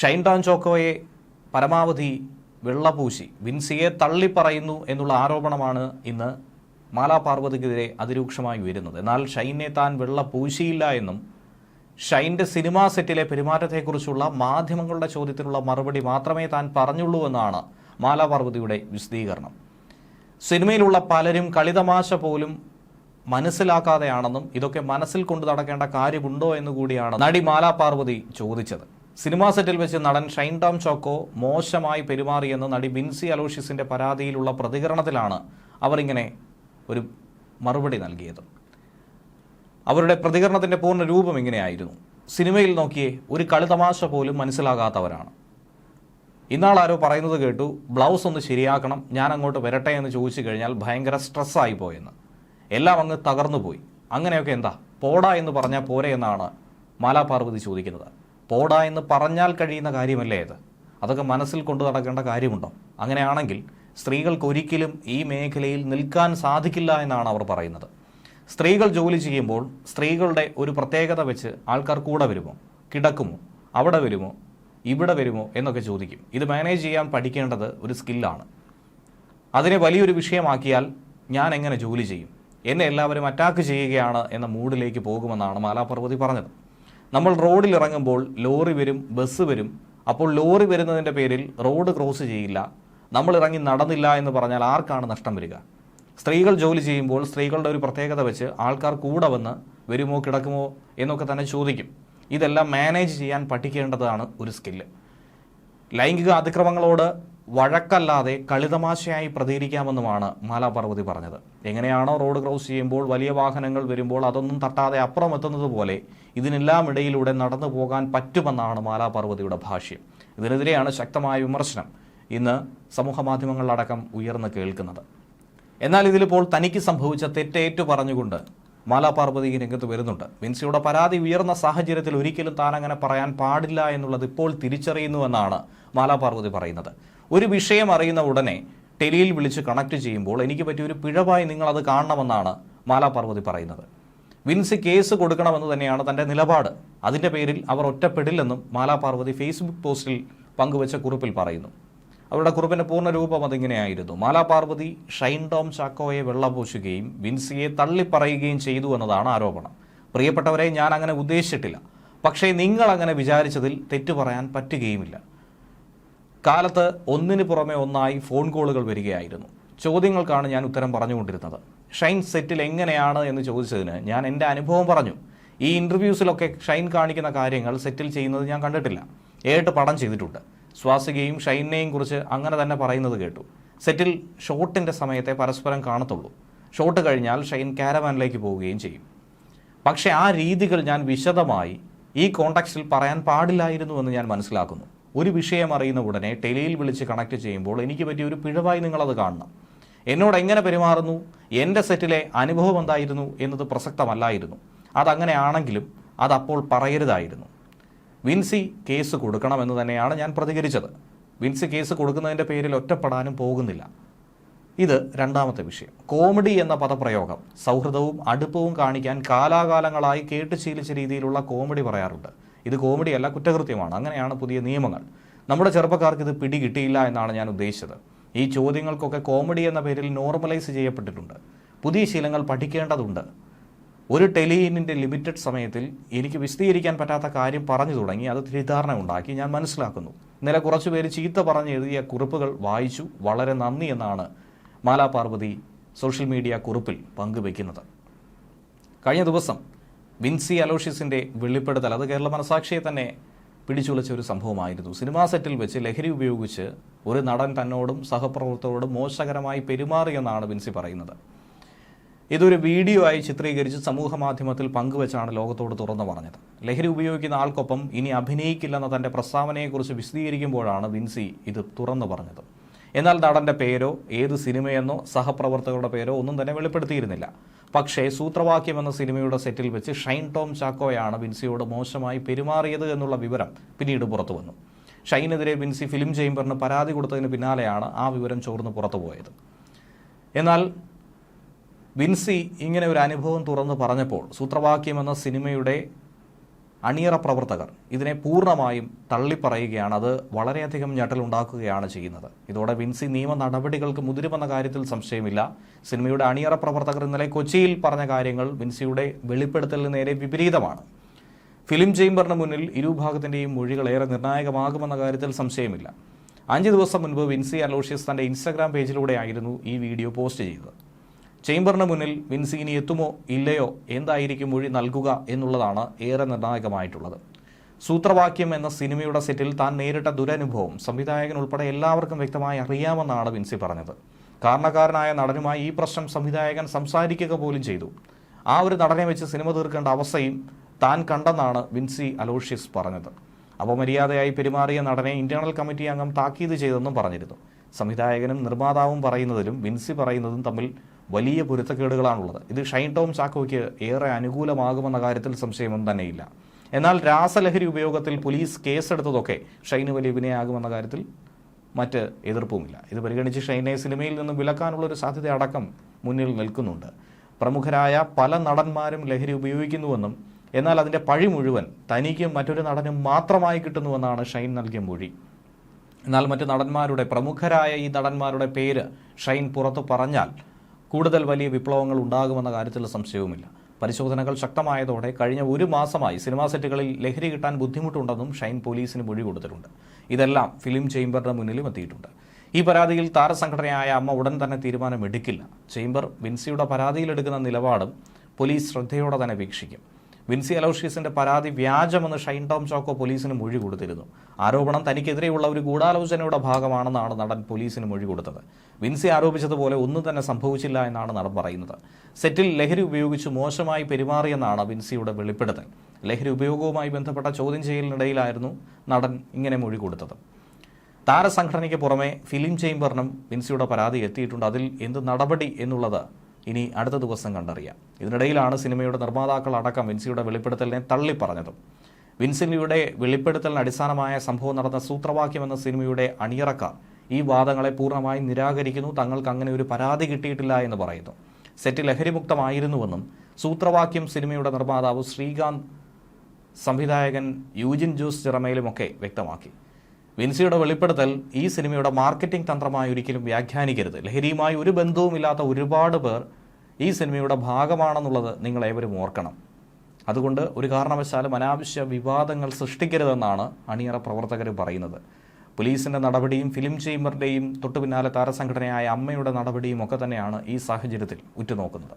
Shine tan ചോക്കോയെ പരമാവധി വെള്ളപൂശി വിൻസിയെ തള്ളിപ്പറയുന്നു എന്നുള്ള ആരോപണമാണ് ഇന്ന് മാലാ പാർവതിക്കെതിരെ അതിരൂക്ഷമായി ഉയരുന്നത്. എന്നാൽ ഷൈനെ താൻ വെള്ളപൂശിയില്ല എന്നും ഷൈന്റെ സിനിമാ സെറ്റിലെ പെരുമാറ്റത്തെക്കുറിച്ചുള്ള മാധ്യമങ്ങളുടെ ചോദ്യത്തിനുള്ള മറുപടി മാത്രമേ താൻ പറഞ്ഞുള്ളൂ എന്നാണ് മാലാ പാർവതിയുടെ വിശദീകരണം. സിനിമയിലുള്ള പലരും കളിതമാശ പോലും മനസ്സിലാക്കാതെയാണെന്നും ഇതൊക്കെ മനസ്സിൽ കൊണ്ടു നടക്കേണ്ട കാര്യമുണ്ടോ എന്നുകൂടിയാണ് നടി മാലാ പാർവതി ചോദിച്ചത്. സിനിമാ സെറ്റിൽ വെച്ച് നടൻ ഷൈൻ ടോം ചോക്കോ മോശമായി പെരുമാറിയെന്ന് നടി ബിൻസി അലോഷ്യസിന്റെ പരാതിയിലുള്ള പ്രതികരണത്തിലാണ് അവർ ഇങ്ങനെ ഒരു മറുപടി നൽകിയത്. അവരുടെ പ്രതികരണത്തിന്റെ പൂർണ രൂപം ഇങ്ങനെയായിരുന്നു. സിനിമയിൽ നോക്കിയേ ഒരു കളിതമാശ പോലും മനസ്സിലാകാത്തവരാണ്. ഇന്നാൾ ആരോ പറയുന്നത് കേട്ടു ബ്ലൗസ് ഒന്ന് ശരിയാക്കണം ഞാൻ അങ്ങോട്ട് വരട്ടെ എന്ന് ചോദിച്ചു കഴിഞ്ഞാൽ ഭയങ്കര സ്ട്രെസ്സായി പോയെന്ന്. എല്ലാം അങ്ങ് തകർന്നു പോയി അങ്ങനെയൊക്കെ എന്താ? പോടാ എന്ന് പറഞ്ഞാൽ പോരെ എന്നാണ് മാലാ പാർവതി ചോദിക്കുന്നത്. പോടാ എന്ന് പറഞ്ഞാൽ കഴിയുന്ന കാര്യമല്ലേ ഇത് അതൊക്കെ മനസ്സിൽ കൊണ്ടു നടക്കേണ്ട കാര്യമുണ്ടോ? അങ്ങനെയാണെങ്കിൽ സ്ത്രീകൾക്ക് ഒരിക്കലും ഈ മേഖലയിൽ നിൽക്കാൻ സാധിക്കില്ല എന്നാണ് അവർ പറയുന്നത്. സ്ത്രീകൾ ജോലി ചെയ്യുമ്പോൾ സ്ത്രീകളുടെ ഒരു പ്രത്യേകത വെച്ച് ആൾക്കാർ കൂടെ വരുമോ? കിടക്കുമോ? അവിടെ വരുമോ? ഇവിടെ വരുമോ? എന്നൊക്കെ ചോദിക്കും. ഇത് മാനേജ് ചെയ്യാൻ പഠിക്കേണ്ടത് ഒരു സ്കില്ലാണ് അതിനെ വലിയൊരു വിഷയമാക്കിയാൽ ഞാൻ എങ്ങനെ ജോലി ചെയ്യും? എന്നെ എല്ലാവരും അറ്റാക്ക് ചെയ്യുകയാണ് എന്ന മൂഡിലേക്ക് പോകുമെന്നാണ് മാലാപർവതി പറഞ്ഞത്. നമ്മൾ റോഡിൽ ഇറങ്ങുമ്പോൾ ലോറി വരും ബസ് വരും. അപ്പോൾ ലോറി വരുന്നതിന്റെ പേരിൽ റോഡ് ക്രോസ് ചെയ്യില്ല. നമ്മൾ ഇറങ്ങി നടന്നില്ല എന്ന് പറഞ്ഞാൽ ആർക്കാണ് നഷ്ടം വരിക? സ്ത്രീകൾ ജോലി ചെയ്യുമ്പോൾ സ്ത്രീകളുടെ ഒരു പ്രത്യേകത വെച്ച് ആൾക്കാർ കൂടെ വന്ന് വരുമോ കിടക്കുമോ എന്നൊക്കെ തന്നെ ചോദിക്കും. ഇതെല്ലാം മാനേജ് ചെയ്യാൻ പഠിക്കേണ്ടതാണ് ഒരു സ്കില്ല്. ലൈംഗിക അതിക്രമങ്ങളോട് വഴക്കല്ലാതെ കളിതമാശയായി പ്രതികരിക്കാമെന്നുമാണ് മാലാപാർവതി പറഞ്ഞത്. എങ്ങനെയാണോ റോഡ് ക്രോസ് ചെയ്യുമ്പോൾ വലിയ വാഹനങ്ങൾ വരുമ്പോൾ അതൊന്നും തട്ടാതെ അപ്പുറം എത്തുന്നത് പോലെ ഇതിനെല്ലാം ഇടയിലൂടെ നടന്നു പോകാൻ പറ്റുമെന്നാണ് മാലാപർവതിയുടെ ഭാഷ്യം. ഇതിനെതിരെയാണ് ശക്തമായ വിമർശനം ഇന്ന് സമൂഹ മാധ്യമങ്ങളിലടക്കം ഉയർന്നു കേൾക്കുന്നത്. എന്നാൽ ഇതിലിപ്പോൾ തനിക്ക് സംഭവിച്ച തെറ്റേറ്റു പറഞ്ഞുകൊണ്ട് മാലാ പാർവതി രംഗത്ത് വരുന്നുണ്ട്. വിൻസിയുടെ പരാതി ഉയർന്ന സാഹചര്യത്തിൽ ഒരിക്കലും താൻ അങ്ങനെ പറയാൻ പാടില്ല എന്നുള്ളത് ഇപ്പോൾ തിരിച്ചറിയുന്നുവെന്നാണ് മാലാ പാർവതി പറയുന്നത്. ഒരു വിഷയം അറിയുന്ന ഉടനെ ടെലിയിൽ വിളിച്ച് കണക്ട് ചെയ്യുമ്പോൾ എനിക്ക് പറ്റിയ ഒരു പിഴവായി നിങ്ങൾ അത് കാണണമെന്നാണ് മാലാ പാർവതി പറയുന്നത്. വിൻസ് കേസ് കൊടുക്കണമെന്ന് തന്നെയാണ് തന്റെ നിലപാട്. അതിന്റെ പേരിൽ അവർ ഒറ്റപ്പെടില്ലെന്നും മാലാ പാർവതി ഫേസ്ബുക്ക് പോസ്റ്റിൽ പങ്കുവച്ച കുറിപ്പിൽ പറയുന്നു. അവരുടെ കുറിപ്പിന്റെ പൂർണ രൂപം അതിങ്ങനെയായിരുന്നു. മാലാ പാർവതി ഷൈൻ ടോം ചാക്കോയെ വെള്ളപൂശുകയും വിൻസിയെ തള്ളിപ്പറയുകയും ചെയ്തു എന്നതാണ് ആരോപണം. പ്രിയപ്പെട്ടവരെ ഞാൻ അങ്ങനെ ഉദ്ദേശിച്ചിട്ടില്ല. പക്ഷേ നിങ്ങൾ അങ്ങനെ വിചാരിച്ചതിൽ തെറ്റു പറയാൻ പറ്റുകയുമില്ല. കാലത്ത് ഒന്നിന് പുറമെ ഒന്നായി ഫോൺ കോളുകൾ വരികയായിരുന്നു. ചോദ്യങ്ങൾക്കാണ് ഞാൻ ഉത്തരം പറഞ്ഞുകൊണ്ടിരുന്നത്. ഷൈൻ സെറ്റിൽ എങ്ങനെയാണ് എന്ന് ചോദിച്ചതിന് ഞാൻ എന്റെ അനുഭവം പറഞ്ഞു. ഈ ഇന്റർവ്യൂസിലൊക്കെ ഷൈൻ കാണിക്കുന്ന കാര്യങ്ങൾ സെറ്റിൽ ചെയ്യുന്നത് ഞാൻ കണ്ടിട്ടില്ല. ഏട്ട് പടം ചെയ്തിട്ടുണ്ട്. സ്വാസികയും ഷൈനെയും കുറിച്ച് അങ്ങനെ തന്നെ പറയുന്നത് കേട്ടു. സെറ്റിൽ ഷോട്ടിന്റെ സമയത്തെ പരസ്പരം കാണത്തുള്ളൂ. ഷോട്ട് കഴിഞ്ഞാൽ ഷൈൻ കാരവാനിലേക്ക് പോവുകയും ചെയ്യും. പക്ഷേ ആ രീതികൾ ഞാൻ വിശദമായി ഈ കോണ്ടാക്സിൽ പറയാൻ പാടില്ലായിരുന്നു എന്ന് ഞാൻ മനസ്സിലാക്കുന്നു. ഒരു വിഷയം അറിയുന്ന ഉടനെ ടെലിയിൽ വിളിച്ച് കണക്ട് ചെയ്യുമ്പോൾ എനിക്ക് പറ്റിയ ഒരു പിഴവായി നിങ്ങളത് കാണണം. എന്നോട് എങ്ങനെ പെരുമാറുന്നു? എന്റെ സെറ്റിലെ അനുഭവം എന്തായിരുന്നു എന്നത് പ്രസക്തമല്ലായിരുന്നു. അതങ്ങനെയാണെങ്കിലും അതപ്പോൾ പറയരുതായിരുന്നു. വിൻസി കേസ് കൊടുക്കണമെന്ന് തന്നെയാണ് ഞാൻ പ്രതികരിച്ചത്. വിൻസി കേസ് കൊടുക്കുന്നതിന്റെ പേരിൽ ഒറ്റപ്പെടാനും പോകുന്നില്ല. ഇത് രണ്ടാമത്തെ വിഷയം. കോമഡി എന്ന പദപ്രയോഗം സൗഹൃദവും അടുപ്പവും കാണിക്കാൻ കാലാകാലങ്ങളായി കേട്ട് ശീലിച്ച രീതിയിലുള്ള കോമഡി പറയാറുണ്ട്. ഇത് കോമഡിയല്ല കുറ്റകൃത്യമാണ്. അങ്ങനെയാണ് പുതിയ നിയമങ്ങൾ. നമ്മുടെ ചെറുപ്പക്കാർക്ക് ഇത് പിടി കിട്ടിയില്ല എന്നാണ് ഞാൻ ഉദ്ദേശിച്ചത്. ഈ ചോദ്യങ്ങൾക്കൊക്കെ കോമഡി എന്ന പേരിൽ നോർമലൈസ് ചെയ്യപ്പെട്ടിട്ടുണ്ട്. പുതിയ ശീലങ്ങൾ പഠിക്കേണ്ടതുണ്ട്. ഒരു ടെലിയിനിന്റെ ലിമിറ്റഡ് സമയത്തിൽ എനിക്ക് വിശദീകരിക്കാൻ പറ്റാത്ത കാര്യം പറഞ്ഞു തുടങ്ങി അത് തെറ്റിദ്ധാരണ ഉണ്ടാക്കി ഞാൻ മനസ്സിലാക്കുന്നു. ഇന്നലെ കുറച്ചു പേര് ചീത്ത പറഞ്ഞ് എഴുതിയ കുറിപ്പുകൾ വായിച്ചു. വളരെ നന്ദി എന്നാണ് മാലാ പാർവതി സോഷ്യൽ മീഡിയ കുറിപ്പിൽ പങ്കുവയ്ക്കുന്നത് കഴിഞ്ഞ ദിവസം വിൻസി അലോഷ്യസിന്റെ വെളിപ്പെടുത്തൽ അത് കേരള മനസാക്ഷിയെ തന്നെ പിടിച്ചുലച്ച ഒരു സംഭവമായിരുന്നു. സിനിമാ സെറ്റിൽ വെച്ച് ലഹരി ഉപയോഗിച്ച് ഒരു നടൻ തന്നോടും സഹപ്രവർത്തകരോടും മോശകരമായി പെരുമാറിയെന്നാണ് വിൻസി പറയുന്നത്. ഇതൊരു വീഡിയോ ആയി ചിത്രീകരിച്ച് സമൂഹ മാധ്യമത്തിൽ പങ്കുവെച്ചാണ് ലോകത്തോട് തുറന്നു പറഞ്ഞത്. ലഹരി ഉപയോഗിക്കുന്ന ആൾക്കൊപ്പം ഇനി അഭിനയിക്കില്ലെന്ന തന്റെ പ്രസ്താവനയെക്കുറിച്ച് വിശദീകരിക്കുമ്പോഴാണ് വിൻസി ഇത് തുറന്നു പറഞ്ഞത്. എന്നാൽ നടന്റെ പേരോ ഏത് സിനിമയെന്നോ സഹപ്രവർത്തകരുടെ പേരോ ഒന്നും തന്നെ വെളിപ്പെടുത്തിയിരുന്നില്ല. പക്ഷേ സൂത്രവാക്യം എന്ന സിനിമയുടെ സെറ്റിൽ വെച്ച് ഷൈൻ ടോം ചാക്കോയാണ് വിൻസിയോട് മോശമായി പെരുമാറിയത് എന്നുള്ള വിവരം പിന്നീട് പുറത്തു വന്നു ഷൈനെതിരെ വിൻസി ഫിലിം ചേംബറിന് പരാതി കൊടുത്തതിന് പിന്നാലെയാണ് ആ വിവരം ചോർന്ന് പുറത്തു പോയത് എന്നാൽ വിൻസി ഇങ്ങനെ ഒരു അനുഭവം തുറന്ന് പറഞ്ഞപ്പോൾ സൂത്രവാക്യം എന്ന സിനിമയുടെ അണിയറ പ്രവർത്തകർ ഇതിനെ പൂർണമായും തള്ളിപ്പറയുകയാണ്. അത് വളരെയധികം ഞെട്ടലുണ്ടാക്കുകയാണ് ചെയ്യുന്നത്. ഇതോടെ വിൻസി നിയമ നടപടികൾക്ക് മുതിരുമെന്ന കാര്യത്തിൽ സംശയമില്ല. സിനിമയുടെ അണിയറ പ്രവർത്തകർ ഇന്നലെ കൊച്ചിയിൽ പറഞ്ഞ കാര്യങ്ങൾ വിൻസിയുടെ വെളിപ്പെടുത്തലിന് നേരെ വിപരീതമാണ്. ഫിലിം ചേംബറിന് മുന്നിൽ ഇരുഭാഗത്തിന്റെയും മൊഴികൾ ഏറെ നിർണായകമാകുമെന്ന കാര്യത്തിൽ സംശയമില്ല. അഞ്ച് ദിവസം മുൻപ് വിൻസി അലോഷ്യസ് തന്റെ ഇൻസ്റ്റാഗ്രാം പേജിലൂടെയായിരുന്നു ഈ വീഡിയോ പോസ്റ്റ് ചെയ്തത്. ചേംബറിന് മുന്നിൽ വിൻസി ഇനി എത്തുമോ ഇല്ലയോ എന്തായിരിക്കും മൊഴി നൽകുക എന്നുള്ളതാണ് ഏറെ നിർണായകമായിട്ടുള്ളത്. സൂത്രവാക്യം എന്ന സിനിമയുടെ സെറ്റിൽ താൻ നേരിട്ട ദുരനുഭവം സംവിധായകൻ ഉൾപ്പെടെ എല്ലാവർക്കും വ്യക്തമായി അറിയാമെന്നാണ് വിൻസി പറഞ്ഞത്. കാരണക്കാരനായ നടനുമായി ഈ പ്രശ്നം സംവിധായകൻ സംസാരിക്കുക പോലും ചെയ്തു. ആ ഒരു നടനെ വെച്ച് സിനിമ തീർക്കേണ്ട അവസ്ഥയും താൻ കണ്ടെന്നാണ് വിൻസി അലോഷ്യസ് പറഞ്ഞത്. അപമര്യാദയായി പെരുമാറിയ നടനെ ഇന്റേണൽ കമ്മിറ്റി അംഗം താക്കീത് ചെയ്തെന്നും പറഞ്ഞിരുന്നു. സംവിധായകനും നിർമ്മാതാവും പറയുന്നതിലും വിൻസി പറയുന്നതും തമ്മിൽ വലിയ പൊരുത്തക്കേടുകളാണുള്ളത്. ഇത് ഷൈൻ ടോം ചാക്കോയ്ക്ക് ഏറെ അനുകൂലമാകുമെന്ന കാര്യത്തിൽ സംശയമൊന്നും തന്നെയില്ല. എന്നാൽ രാസലഹരി ഉപയോഗത്തിൽ പോലീസ് കേസെടുത്തതൊക്കെ ഷൈന് വലിയ വിനയാകുമെന്ന കാര്യത്തിൽ മറ്റ് എതിർപ്പുമില്ല. ഇത് പരിഗണിച്ച് ഷൈനെ സിനിമയിൽ നിന്ന് വിലക്കാനുള്ള ഒരു സാധ്യത അടക്കം മുന്നിൽ നിൽക്കുന്നുണ്ട്. പ്രമുഖരായ പല നടന്മാരും ലഹരി ഉപയോഗിക്കുന്നുവെന്നും എന്നാൽ അതിന്റെ പഴി മുഴുവൻ തനിക്കും മറ്റൊരു നടനും മാത്രമായി കിട്ടുന്നുവെന്നാണ് ഷൈൻ നൽകിയ മൊഴി. എന്നാൽ മറ്റ് നടന്മാരുടെ പ്രമുഖരായ ഈ നടന്മാരുടെ പേര് ഷൈൻ പുറത്തു പറഞ്ഞാൽ കൂടുതൽ വലിയ വിപ്ലവങ്ങൾ ഉണ്ടാകുമെന്ന കാര്യത്തിൽ സംശയവുമില്ല. പരിശോധനകൾ ശക്തമായതോടെ കഴിഞ്ഞ ഒരു മാസമായി സിനിമാ സെറ്റുകളിൽ ലഹരി കിട്ടാൻ ബുദ്ധിമുട്ടുണ്ടെന്നും ഷൈൻ പോലീസിന് മൊഴി കൊടുത്തിട്ടുണ്ട്. ഇതെല്ലാം ഫിലിം ചേംബറിന് മുന്നിലും എത്തിയിട്ടുണ്ട്. ഈ പരാതിയിൽ താരസംഘടനയായ അമ്മ ഉടൻ തന്നെ തീരുമാനമെടുക്കില്ല. ചേംബർ വിൻസിയുടെ പരാതിയിലെടുക്കുന്ന നിലപാടും പോലീസ് ശ്രദ്ധയോടെ തന്നെ വീക്ഷിക്കും. വിൻസി അലോഷ്യസിന്റെ പരാതി വ്യാജമെന്ന് ഷൈൻ ടോം ചോക്കോ പോലീസിന് മൊഴി കൊടുത്തിരുന്നു. ആരോപണം തനിക്കെതിരെയുള്ള ഒരു ഗൂഢാലോചനയുടെ ഭാഗമാണെന്നാണ് നടൻ പോലീസിന് മൊഴി കൊടുത്തത്. വിൻസി ആരോപിച്ചതുപോലെ ഒന്നും തന്നെ സംഭവിച്ചില്ല എന്നാണ് നടൻ പറയുന്നത്. സെറ്റിൽ ലഹരി ഉപയോഗിച്ച് മോശമായി പെരുമാറിയെന്നാണ് വിൻസിയുടെ വെളിപ്പെടുത്തൽ. ലഹരി ഉപയോഗവുമായി ബന്ധപ്പെട്ട ചോദ്യം ചെയ്യലിനിടയിലായിരുന്നു നടൻ ഇങ്ങനെ മൊഴി കൊടുത്തത്. താരസംഘടനയ്ക്ക് പുറമെ ഫിലിം ചേംബറിനും വിൻസിയുടെ പരാതി എത്തിയിട്ടുണ്ട്. അതിൽ എന്ത് നടപടി എന്നുള്ളത് ഇനി അടുത്ത ദിവസം കണ്ടറിയാം. ഇതിനിടയിലാണ് സിനിമയുടെ നിർമ്മാതാക്കൾ അടക്കം വിൻസിയുടെ വെളിപ്പെടുത്തലിനെ തള്ളിപ്പറഞ്ഞതും. വിൻസിനിയുടെ വെളിപ്പെടുത്തലിന് അടിസ്ഥാനമായ സംഭവം നടന്ന സൂത്രവാക്യം എന്ന സിനിമയുടെ അണിയറക്കാർ ഈ വാദങ്ങളെ പൂർണമായി നിരാകരിക്കുന്നു തങ്ങൾക്ക് അങ്ങനെ ഒരു പരാതി കിട്ടിയിട്ടില്ല എന്ന് പറയുന്നു. സെറ്റ് ലഹരിമുക്തമായിരുന്നുവെന്നും സൂത്രവാക്യം സിനിമയുടെ നിർമ്മാതാവ് ശ്രീകാന്ത് സംവിധായകൻ യൂജിൻ ജോസ് ചിറമയിലുമൊക്കെ വ്യക്തമാക്കി. വിൻസിയുടെ വെളിപ്പെടുത്തൽ ഈ സിനിമയുടെ മാർക്കറ്റിംഗ് തന്ത്രമായി ഒരിക്കലും വ്യാഖ്യാനിക്കരുത്. ലഹരിയുമായി ഒരു ബന്ധവുമില്ലാത്ത ഒരുപാട് പേർ ഈ സിനിമയുടെ ഭാഗമാണെന്നുള്ളത് നിങ്ങൾ ഏവരും ഓർക്കണം. അതുകൊണ്ട് ഒരു കാരണവശാലും അനാവശ്യ വിവാദങ്ങൾ സൃഷ്ടിക്കരുതെന്നാണ് അണിയറ പ്രവർത്തകർ പറയുന്നത്. പോലീസിന്റെ നടപടിയും ഫിലിം ചേംബറിന്റെയും തൊട്ടു പിന്നാലെ താരസംഘടനയായ അമ്മയുടെ നടപടിയും ഒക്കെ തന്നെയാണ് ഈ സാഹചര്യത്തിൽ ഉറ്റുനോക്കുന്നത്.